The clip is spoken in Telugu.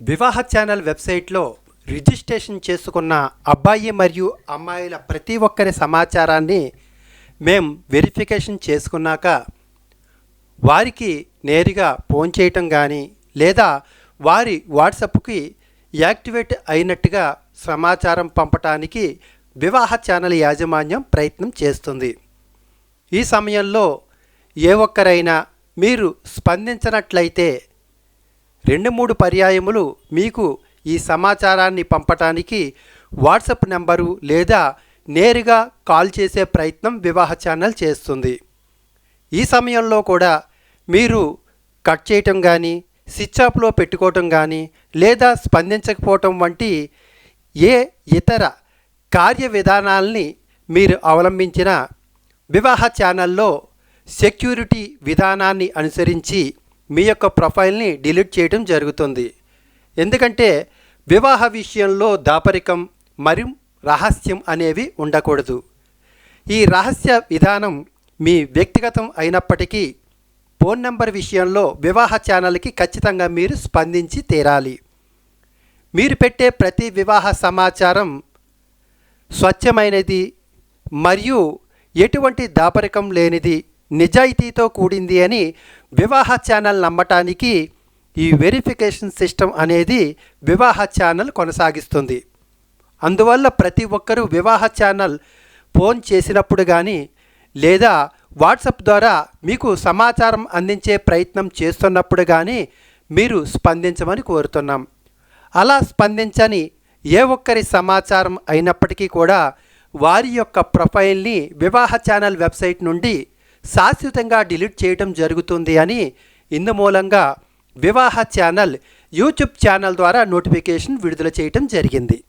వివాహ ఛానల్ వెబ్సైట్లో రిజిస్ట్రేషన్ చేసుకున్న అబ్బాయి మరియు అమ్మాయిల ప్రతి ఒక్కరి సమాచారాన్ని మేం వెరిఫికేషన్ చేసుకున్నాక వారికి నేరుగా ఫోన్ చేయటం కానీ లేదా వారి వాట్సాప్కి యాక్టివేట్ అయినట్టుగా సమాచారం పంపటానికి వివాహ ఛానల్ యాజమాన్యం ప్రయత్నం చేస్తుంది. ఈ సమయంలో ఏ ఒక్కరైనా మీరు స్పందించినట్లయితే రెండు మూడు పర్యాయములు మీకు ఈ సమాచారాన్ని పంపటానికి వాట్సప్ నెంబరు లేదా నేరుగా కాల్ చేసే ప్రయత్నం వివాహ ఛానల్ చేస్తుంది. ఈ సమయంలో కూడా మీరు కట్ చేయటం కానీ స్విచ్ ఆఫ్లో పెట్టుకోవటం కానీ లేదా స్పందించకపోవటం వంటి ఏ ఇతర కార్య విధానాల్ని మీరు అవలంబించిన వివాహ ఛానల్లో సెక్యూరిటీ విధానాన్ని అనుసరించి మీ యొక్క ప్రొఫైల్ని డిలీట్ చేయడం జరుగుతుంది. ఎందుకంటే వివాహ విషయంలో దాపరికం మరియు రహస్యం అనేవి ఉండకూడదు. ఈ రహస్య విధానం మీ వ్యక్తిగతం అయినప్పటికీ ఫోన్ నెంబర్ విషయంలో వివాహ ఛానల్కి ఖచ్చితంగా మీరు స్పందించి తీరాలి. మీరు పెట్టే ప్రతి వివాహ సమాచారం స్వచ్ఛమైనది మరియు ఎటువంటి దాపరికం లేనిది నిజాయితీతో కూడింది అని వివాహ ఛానల్ నమ్మటానికి ఈ వెరిఫికేషన్ సిస్టమ్ అనేది వివాహ ఛానల్ కొనసాగిస్తుంది. అందువల్ల ప్రతి ఒక్కరూ వివాహ ఛానల్ ఫోన్ చేసినప్పుడు కానీ లేదా వాట్సాప్ ద్వారా మీకు సమాచారం అందించే ప్రయత్నం చేస్తున్నప్పుడు కానీ మీరు స్పందించమని కోరుతున్నాం. అలా స్పందించని ఏ ఒక్కరి సమాచారం అయినప్పటికీ కూడా వారి యొక్క ప్రొఫైల్ని వివాహ ఛానల్ వెబ్సైట్ నుండి శాశ్వతంగా డిలీట్ చేయటం జరుగుతుంది అని ఇందు మూలంగా వివాహ ఛానల్ యూట్యూబ్ ఛానల్ ద్వారా నోటిఫికేషన్ విడుదల చేయటం జరిగింది.